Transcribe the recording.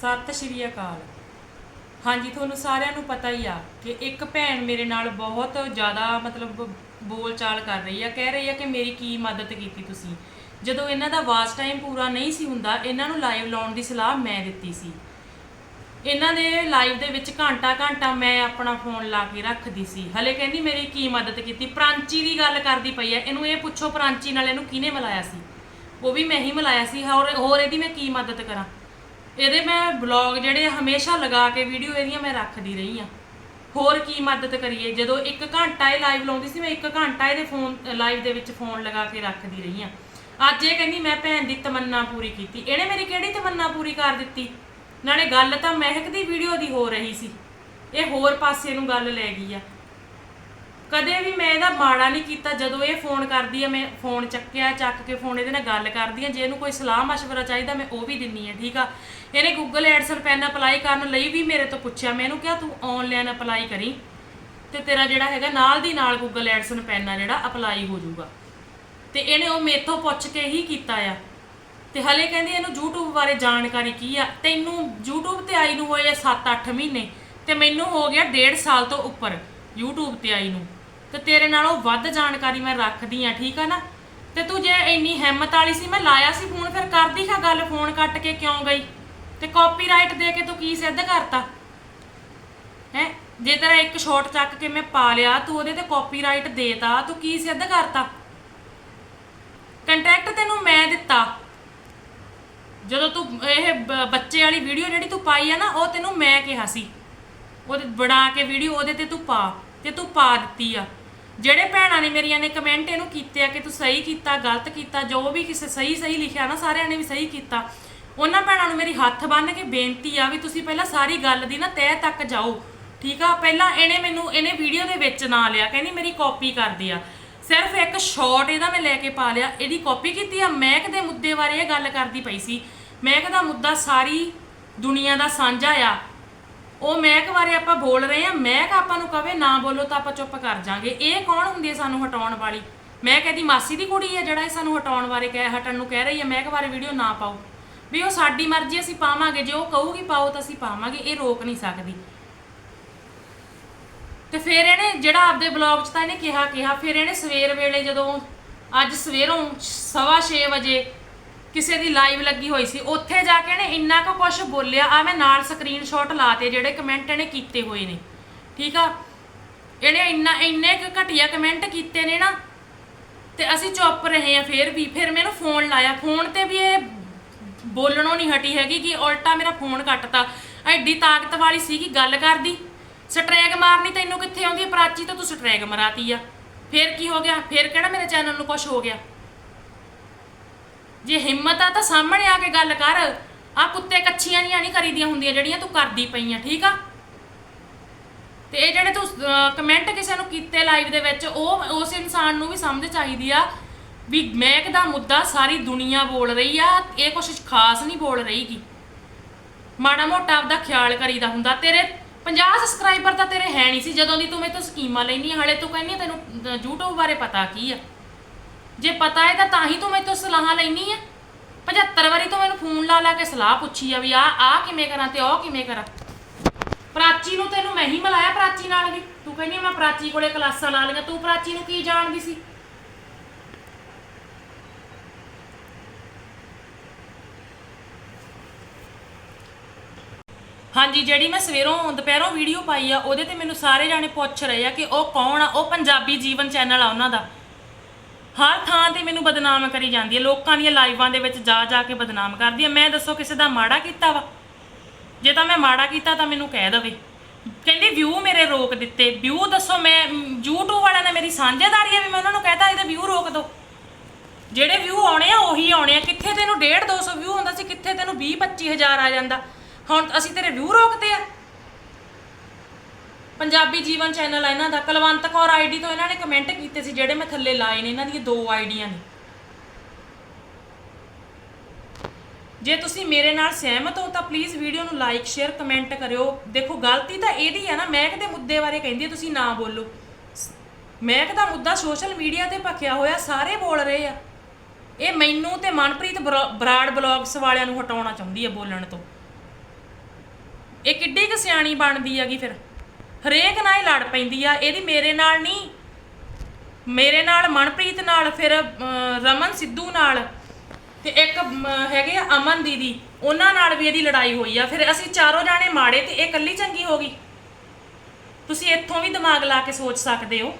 ਸਤਿ ਸ਼੍ਰੀ ਅਕਾਲ। ਹਾਂਜੀ, ਤੁਹਾਨੂੰ ਸਾਰਿਆਂ ਨੂੰ ਪਤਾ ਹੀ ਆ ਕਿ ਇੱਕ ਭੈਣ ਮੇਰੇ ਨਾਲ ਬਹੁਤ ਜ਼ਿਆਦਾ ਮਤਲਬ ਬੋਲਚਾਲ ਕਰ ਰਹੀ ਆ, ਕਹਿ ਰਹੀ ਆ ਕਿ ਮੇਰੀ ਕੀ ਮਦਦ ਕੀਤੀ ਤੁਸੀਂ। ਜਦੋਂ ਇਹਨਾਂ ਦਾ ਵਾਚ ਟਾਈਮ ਪੂਰਾ ਨਹੀਂ ਸੀ ਹੁੰਦਾ, ਇਹਨਾਂ ਨੂੰ ਲਾਈਵ ਲਾਉਣ ਦੀ ਸਲਾਹ ਮੈਂ ਦਿੱਤੀ ਸੀ। ਇਹਨਾਂ ਦੇ ਲਾਈਵ ਦੇ ਵਿੱਚ ਘੰਟਾ ਘੰਟਾ ਮੈਂ ਆਪਣਾ ਫੋਨ ਲਾ ਕੇ ਰੱਖਦੀ ਸੀ। ਹਲੇ ਕਹਿੰਦੀ ਮੇਰੀ ਕੀ ਮਦਦ ਕੀਤੀ? ਪ੍ਰਾਂਚੀ ਦੀ ਗੱਲ ਕਰਦੀ ਪਈ ਐ ਇਹਨੂੰ ਇਹ ਪੁੱਛੋ, ਪ੍ਰਾਂਚੀ ਨਾਲ ਇਹਨੂੰ ਕਿਹਨੇ ਮਿਲਾਇਆ ਸੀ? ਉਹ ਵੀ ਮੈਂ ਹੀ ਮਿਲਾਇਆ ਸੀ। ਹੋਰ ਹੋਰ ਇਹਦੀ ਮੈਂ ਕੀ ਮਦਦ ਕਰਾਂ? ਇਹਦੇ ਮੈਂ ਬਲੌਗ ਜਿਹੜੇ ਹਮੇਸ਼ਾ ਲਗਾ ਕੇ ਵੀਡੀਓ ਇਹਦੀਆਂ ਮੈਂ ਰੱਖਦੀ ਰਹੀ ਆ ਹੋਰ ਕੀ ਮਦਦ ਕਰੀਏ? ਜਦੋਂ 1 ਘੰਟਾ ਇਹ ਲਾਈਵ ਲਾਉਂਦੀ ਸੀ, ਮੈਂ 1 ਘੰਟਾ ਇਹਦੇ ਫੋਨ ਲਾਈਵ ਦੇ ਵਿੱਚ ਫੋਨ ਲਗਾ ਕੇ ਰੱਖਦੀ ਰਹੀ ਆ ਅੱਜ ਇਹ ਕਹਿੰਦੀ, ਮੈਂ ਭੈਣ ਦੀ ਤਮੰਨਾ ਪੂਰੀ ਕੀਤੀ। ਇਹਨੇ ਮੇਰੀ ਕਿਹੜੀ ਤਮੰਨਾ ਪੂਰੀ ਕਰ ਦਿੱਤੀ? ਨਾਲੇ ਗੱਲ ਤਾਂ ਮਹਿਕ ਦੀ ਵੀਡੀਓ ਦੀ ਹੋ ਰਹੀ ਸੀ। ਇਹ ਹੋਰ ਪਾਸੇ ਨੂੰ ਗੱਲ ਲੈ ਗਈ ਆ। ਕਦੇ ਵੀ ਮੈਂ ਇਹਦਾ ਮਾੜਾ ਨਹੀਂ ਕੀਤਾ, ਜਦੋਂ ਇਹ ਫੋਨ ਕਰਦੀ ਆ, ਮੈਂ ਫੋਨ ਚੱਕਿਆ, ਚੱਕ ਕੇ ਫੋਨ ਇਹਦੇ ਨਾਲ ਗੱਲ ਕਰਦੀ ਆ, ਜੇ ਇਹਨੂੰ ਕੋਈ ਸਲਾਹ ਮਸ਼ਵਰਾ ਚਾਹੀਦਾ, ਮੈਂ ਉਹ ਵੀ ਦਿੰਨੀ ਆ, ਠੀਕ ਆ? ਇਹਨੇ ਗੂਗਲ ਐਡਸ ਪੈਨ ਅਪਲਾਈ ਕਰਨ ਲਈ ਵੀ ਮੇਰੇ ਤੋਂ ਪੁੱਛਿਆ, ਮੈਂ ਇਹਨੂੰ ਕਿਹਾ, ਤੂੰ ਆਨਲਾਈਨ ਅਪਲਾਈ ਕਰੀ ਤੇ ਤੇਰਾ ਜਿਹੜਾ ਹੈਗਾ, ਨਾਲ ਦੀ ਨਾਲ ਗੂਗਲ ਐਡਸਨ ਪੈਨ ਜਿਹੜਾ ਅਪਲਾਈ ਹੋ ਜਾਊਗਾ। ਤੇ ਇਹਨੇ ਉਹ ਮੇਥੋਂ ਪੁੱਛ ਕੇ ਹੀ ਕੀਤਾ ਆ। ਤੇ ਹਲੇ ਕਹਿੰਦੀ, ਇਹਨੂੰ YouTube ਬਾਰੇ ਜਾਣਕਾਰੀ ਕੀ ਆ? ਤੈਨੂੰ YouTube ਤੇ ਆਈ ਨੂੰ ਹੋਏ 7-8 ਮਹੀਨੇ ਤੇ ਮੈਨੂੰ ਹੋ ਗਿਆ 1.5 ਸਾਲ ਤੋਂ ਉੱਪਰ, YouTube ਤੇ ਆਈ ਨੂੰ। ਤੇ ਤੇਰੇ ਨਾਲੋਂ ਵੱਧ ਜਾਣਕਾਰੀ ਮੈਂ ਰੱਖਦੀ ਆ, ਠੀਕ ਆ ਨਾ? ਤੇ ਤੂੰ ਜੇ ਇੰਨੀ ਹਿੰਮਤ ਵਾਲੀ ਸੀ, ਮੈਂ ਲਾਇਆ ਸੀ ਫੋਨ, ਫਿਰ ਕਰਦੀ ਖਾ ਗੱਲ ਫੋਨ ਕੱਟ ਕੇ ਕਿਉਂ ਗਈ? ਤੇ ਕਾਪੀਰਾਈਟ ਦੇ ਕੇ ਤੂੰ ਕੀ ਸਿੱਧ ਕਰਤਾ? ਹੈ? ਜੇ ਤੇਰਾ ਇੱਕ ਸ਼ਾਟ ਚੱਕ ਕੇ ਮੈਂ ਪਾ ਲਿਆ, ਤੂੰ ਉਹਦੇ ਤੇ ਕਾਪੀਰਾਈਟ ਦੇਤਾ, ਤੂੰ ਕੀ ਸਿੱਧ ਕਰਤਾ? ਕੰਟੈਕਟ ਤੈਨੂੰ ਮੈਂ ਦਿੱਤਾ। ਜਦੋਂ ਤੂੰ ਇਹ ਬ- ਬੱਚੇ ਵਾਲੀ ਵੀਡੀਓ ਜਿਹੜੀ ਤੂੰ ਪਾਈ ਆ ਨਾ, ਉਹ ਤੈਨੂੰ ਮੈਂ ਕਿਹਾ ਸੀ। ਉਹਦੇ ਬਣਾ ਕੇ ਵੀਡੀਓ ਉਹਦੇ ਤੇ ਤੂੰ ਪਾ, ਤੇ ਤੂੰ ਪਾ ਦਿੱਤੀ ਆ। ਜਿਹੜੇ ਭੈਣਾਂ ਨੇ ਮੇਰੀਆਂ ਨੇ ਕਮੈਂਟ ਇਹਨੂੰ ਕੀਤੇ ਆ ਕਿ ਤੂੰ ਸਹੀ ਕੀਤਾ, ਗਲਤ ਕੀਤਾ, ਜੋ ਵੀ ਕਿਸੇ ਸਹੀ ਸਹੀ ਲਿਖਿਆ ਨਾ, ਸਾਰਿਆਂ ਨੇ ਵੀ ਸਹੀ ਕੀਤਾ। ਉਹਨਾਂ ਭੈਣਾਂ ਨੂੰ ਮੇਰੀ ਹੱਥ ਬੰਨ੍ਹ ਕੇ ਬੇਨਤੀ ਆ ਵੀ ਤੁਸੀਂ ਪਹਿਲਾਂ ਸਾਰੀ ਗੱਲ ਦੀ ਨਾ ਤਹਿ ਤੱਕ ਜਾਓ, ਠੀਕ ਆ? ਪਹਿਲਾਂ ਇਹਨੇ ਮੈਨੂੰ, ਇਹਨੇ ਵੀਡੀਓ ਦੇ ਵਿੱਚ ਨਾ ਲਿਆ, ਕਹਿੰਦੀ ਮੇਰੀ ਕਾਪੀ ਕਰਦੀ ਆ ਸਿਰਫ ਇੱਕ ਸ਼ਾਟ ਇਹਦਾ ਮੈਂ ਲੈ ਕੇ ਪਾ ਲਿਆ। ਇਹਦੀ ਕਾਪੀ ਕੀਤੀ ਆ। ਮਹਿਕ ਦੇ ਮੁੱਦੇ ਬਾਰੇ ਇਹ ਗੱਲ ਕਰਦੀ ਪਈ ਸੀ। ਮਹਿਕ ਦਾ ਮੁੱਦਾ ਸਾਰੀ ਦੁਨੀਆ ਦਾ ਸਾਂਝਾ ਆ। ਉਹ ਮਹਿਕ ਬਾਰੇ ਆਪਾਂ ਬੋਲ ਰਹੇ ਆ ਮਹਿਕ ਆਪਾਂ ਨੂੰ ਕਵੇ, ਨਾ ਬੋਲੋ ਤਾਂ ਆਪਾਂ ਚੁੱਪ ਕਰ ਜਾਾਂਗੇ। ਇਹ ਕੌਣ ਹੁੰਦੀ ਹੈ ਸਾਨੂੰ ਹਟਾਉਣ ਵਾਲੀ? ਮੈਂ ਕਹਿੰਦੀ ਮਾਸੀ ਦੀ ਕੁੜੀ ਹੈ ਜਿਹੜਾ ਇਹ ਸਾਨੂੰ ਹਟਾਉਣ ਬਾਰੇ ਕਹਿ ਹਟਣ ਨੂੰ ਕਹਿ ਰਹੀ ਹੈ। ਮਹਿਕ ਬਾਰੇ ਵੀਡੀਓ ਨਾ ਪਾਓ। ਵੀ ਉਹ ਸਾਡੀ ਮਰਜ਼ੀ ਅਸੀਂ ਪਾਵਾਂਗੇ। ਜੇ ਉਹ ਕਹੂਗੀ ਪਾਓ ਤਾਂ ਅਸੀਂ ਪਾਵਾਂਗੇ। ਇਹ ਰੋਕ ਨਹੀਂ ਸਕਦੀ। ਤੇ ਫਿਰ ਇਹਨੇ ਜਿਹੜਾ ਆਪਦੇ ਬਲੌਗ 'ਚ ਤਾਂ ਇਹਨੇ ਕਿਹਾ ਕਿਹਾ, ਫਿਰ ਇਹਨੇ ਸਵੇਰ ਵੇਲੇ ਜਦੋਂ ਅੱਜ ਸਵੇਰੋਂ 6:30 ਵਜੇ ਕਿਸੇ ਦੀ ਲਾਈਵ ਲੱਗੀ ਹੋਈ ਸੀ, ਉੱਥੇ ਜਾ ਕੇ ਇਹਨੇ ਇੰਨਾ ਕੁ ਕੁਝ ਬੋਲਿਆ ਆ ਮੈਂ ਨਾਲ ਸਕਰੀਨਸ਼ਾਟ ਲਾਤੇ ਜਿਹੜੇ ਕਮੈਂਟ ਇਹਨੇ ਕੀਤੇ ਹੋਏ ਨੇ, ਠੀਕ ਆ? ਇਹਨੇ ਇੰਨਾ, ਇੰਨੇ ਕੁ ਘਟੀਆ ਕਮੈਂਟ ਕੀਤੇ ਨੇ ਨਾ, ਤੇ ਅਸੀਂ ਚੁੱਪ ਰਹੇ ਆ ਫਿਰ ਵੀ, ਫਿਰ ਮੈਨੂੰ ਫੋਨ ਲਾਇਆ ਫੋਨ ਤੇ ਵੀ ਇਹ ਬੋਲਣੋਂ ਨਹੀਂ ਹਟੀ ਹੈਗੀ ਕਿ ਉਲਟਾ ਮੇਰਾ ਫੋਨ ਕੱਟਤਾ, ਐਡੀ ਤਾਕਤ ਵਾਲੀ ਸੀਗੀ ਗੱਲ ਕਰਦੀ ਸਟ੍ਰੈਗ ਮਾਰਨੀ ਤੈਨੂੰ ਕਿੱਥੇ ਆਉਂਦੀ, ਪ੍ਰਾਚੀ ਤਾਂ ਤੂੰ ਸਟ੍ਰੈਗ ਮਰਾਤੀ ਆ, ਫਿਰ ਕੀ ਹੋ ਗਿਆ, ਫਿਰ ਕਿਹੜਾ ਮੇਰੇ ਚੈਨਲ ਨੂੰ ਕੁਝ ਹੋ ਗਿਆ? ਜੇ ਹਿੰਮਤ ਆ ਤਾਂ ਸਾਹਮਣੇ ਆ ਕੇ ਗੱਲ ਕਰ। ਆ ਕੁੱਤੇ ਕੱਛੀਆਂ ਨਹੀਂ ਨਹੀਂ ਕਰੀਦੀਆਂ ਹੁੰਦੀਆਂ ਜਿਹੜੀਆਂ ਤੂੰ ਕਰਦੀ ਪਈ ਆ ਠੀਕ ਆ? ਤੇ ਇਹ ਜਿਹੜੇ ਤੂੰ ਕਮੈਂਟ ਕਿਸੇ ਨੂੰ ਕੀਤੇ ਲਾਈਵ ਦੇ ਵਿੱਚ ਉਹ ਉਸ ਇਨਸਾਨ ਨੂੰ ਵੀ ਸਮਝ ਚਾਹੀਦੀ ਆ ਵੀ ਮਹਿਕ ਦਾ ਮੁੱਦਾ ਸਾਰੀ ਦੁਨੀਆ ਬੋਲ ਰਹੀ ਆ ਇਹ ਕੁਛ ਖਾਸ ਨਹੀਂ ਬੋਲ ਰਹੀਗੀ। ਮਾੜਾ ਮੋਟਾ ਆਪਦਾ ਖਿਆਲ ਕਰੀਦਾ ਹੁੰਦਾ। ਤੇਰੇ 50 ਸਬਸਕ੍ਰਾਈਬਰ ਤਾਂ ਤੇਰੇ ਹੈ ਨਹੀਂ ਸੀ ਜਦੋਂ ਦੀ ਤੂੰ ਮੇਰੇ ਤੋਂ ਸਕੀਮਾਂ ਲੈਣੀ ਹਲੇ ਤੂੰ ਕਹਿੰਦੀ ਤੈਨੂੰ ਅਹ, YouTube ਬਾਰੇ ਪਤਾ ਕੀ ਆ। ਜੇ ਪਤਾ ਹੈ ਤਾਂ ਤਾਂ ਹੀ ਤੂੰ ਮੇਰੇ ਤੋਂ ਸਲਾਹਾਂ ਲੈਣੀ ਆ। 75 ਵਾਰੀ ਤੂੰ ਮੈਨੂੰ ਫੋਨ ਲਾ ਲਾ ਕੇ ਸਲਾਹ ਪੁੱਛੀ ਆ ਵੀ ਆ ਆ ਕਿਵੇਂ ਕਰਾਂ ਤੇ ਉਹ ਕਿਵੇਂ ਕਰਾਂ। ਪ੍ਰਾਚੀ ਨੂੰ ਤੈਨੂੰ ਮੈਂ ਹੀ ਮਿਲਾਇਆ ਪ੍ਰਾਚੀ ਨਾਲ ਵੀ। ਤੂੰ ਕਹਿੰਦੀ ਆ ਮੈਂ ਪ੍ਰਾਚੀ ਕੋਲੇ ਕਲਾਸਾਂ ਲਾ ਲਈਆਂ, ਤੂੰ ਪ੍ਰਾਚੀ ਨੂੰ ਕੀ ਜਾਣਦੀ ਸੀ? ਹਾਂਜੀ, ਜਿਹੜੀ ਮੈਂ ਸਵੇਰੋਂ ਦੁਪਹਿਰੋਂ ਵੀਡੀਓ ਪਾਈ ਆ, ਉਹਦੇ ਤੇ ਮੈਨੂੰ ਸਾਰੇ ਜਾਣੇ ਪੁੱਛ ਰਹੇ ਆ ਕਿ ਉਹ ਕੌਣ ਆ? ਉਹ ਪੰਜਾਬੀ ਜੀਵਨ ਚੈਨਲ ਆ ਉਹਨਾਂ ਦਾ। ਹਰ ਥਾਂ ਤੇ ਮੈਨੂੰ ਬਦਨਾਮ ਕਰੀ ਜਾਂਦੀ ਹੈ। ਲੋਕਾਂ ਦੀਆਂ ਲਾਈਵਾਂ ਦੇ ਵਿੱਚ ਜਾ ਜਾ ਕੇ ਬਦਨਾਮ ਕਰਦੀ ਹੈ। ਮੈਂ ਦੱਸੋ ਕਿਸੇ ਦਾ ਮਾੜਾ ਕੀਤਾ ਵਾ? ਜੇ ਤਾਂ ਮੈਂ ਮਾੜਾ ਕੀਤਾ ਤਾਂ ਮੈਨੂੰ ਕਹਿ ਦੇਵੇ। ਕਹਿੰਦੀ ਵਿਊ ਮੇਰੇ ਰੋਕ ਦਿੱਤੇ। ਵਿਊ ਦੱਸੋ ਮੈਂ ਮ, YouTube ਵਾਲਿਆਂ ਨੇ ਮੇਰੀ ਸਾਂਝੇਦਾਰੀ ਹੈ ਵੀ ਮੈਂ ਉਹਨਾਂ ਨੂੰ ਕਹਿਤਾ ਇਹਦੇ ਵਿਊ ਰੋਕ ਦਿਓ ਜਿਹੜੇ ਵਿਊ ਆਉਣੇ ਆ ਉਹੀ ਆਉਣੇ ਆ। ਕਿੱਥੇ ਤੈਨੂੰ 1.5 200 ਵਿਊ ਹੁੰਦਾ ਸੀ ਕਿੱਥੇ ਤੈਨੂੰ 20 25000 ਆ ਜਾਂਦਾ? ਹੁਣ ਅਸੀਂ ਤੇਰੇ ਵਿਊ ਰੋਕਦੇ ਆ। ਪੰਜਾਬੀ ਜੀਵਨ ਚੈਨਲ ਆ ਇਹਨਾਂ ਦਾ। ਕਲਵੰਤ ਕੌਰ ਆਈਡੀ ਤੋਂ ਇਹਨਾਂ ਨੇ ਕਮੈਂਟ ਕੀਤੇ ਸੀ, ਜਿਹੜੇ ਮੈਂ ਥੱਲੇ ਲਾਏ ਨੇ, ਇਹਨਾਂ ਦੀਆਂ ਦੋ ਆਈਡੀਆਂ ਨੇ। ਜੇ ਤੁਸੀਂ ਮੇਰੇ ਨਾਲ ਸਹਿਮਤ ਹੋ, ਤਾਂ ਪਲੀਜ਼ ਵੀਡੀਓ ਨੂੰ ਲਾਈਕ ਸ਼ੇਅਰ ਕਮੈਂਟ ਕਰਿਓ। ਦੇਖੋ, ਗਲਤੀ ਤਾਂ ਇਹਦੀ ਹੈ ਨਾ, ਮਹਿਕ ਦੇ ਮੁੱਦੇ ਬਾਰੇ ਕਹਿੰਦੀ ਤੁਸੀਂ ਨਾ ਬੋਲੋ। ਮਹਿਕ ਦਾ ਮੁੱਦਾ ਸੋਸ਼ਲ ਮੀਡੀਆ ਤੇ ਭਖਿਆ ਹੋਇਆ, ਸਾਰੇ ਬੋਲ ਰਹੇ ਆ। ਇਹ ਮੈਨੂੰ ਤੇ ਮਨਪ੍ਰੀਤ ਬਰਾ- ਬਰਾੜ ਬਲੌਗਸ ਵਾਲਿਆਂ ਨੂੰ ਹਟਾਉਣਾ ਚਾਹੁੰਦੀ ਹੈ ਬੋਲਣ ਤੋਂ। ਇਹ ਕਿੱਡੀ ਕੁ ਸਿਆਣੀ ਬਣਦੀ ਹੈਗੀ ਫਿਰ। ਹਰੇਕ ਨਾਲ ਹੀ ਲੜ ਪੈਂਦੀ ਆ ਇਹਦੀ ਮੇਰੇ ਨਾਲ ਨਹੀਂ। ਮੇਰੇ ਨਾਲ ਮਨਪ੍ਰੀਤ ਨਾਲ ਫਿਰ ਅਮ, ਰਮਨ ਸਿੱਧੂ ਨਾਲ ਤੇ ਇੱਕ ਅਮ, ਹੈਗੇ ਆ ਅਮਨ ਦੀਦੀ ਉਹਨਾਂ ਨਾਲ ਵੀ ਇਹਦੀ ਲੜਾਈ ਹੋਈ ਆ। ਫਿਰ ਅਸੀਂ ਚਾਰੋਂ ਜਾਣੇ ਮਾੜੇ ਤੇ ਇਹ ਇਕੱਲੀ ਚੰਗੀ ਹੋ ਗਈ। ਤੁਸੀਂ ਇੱਥੋਂ ਵੀ ਦਿਮਾਗ ਲਾ ਕੇ ਸੋਚ ਸਕਦੇ ਹੋ।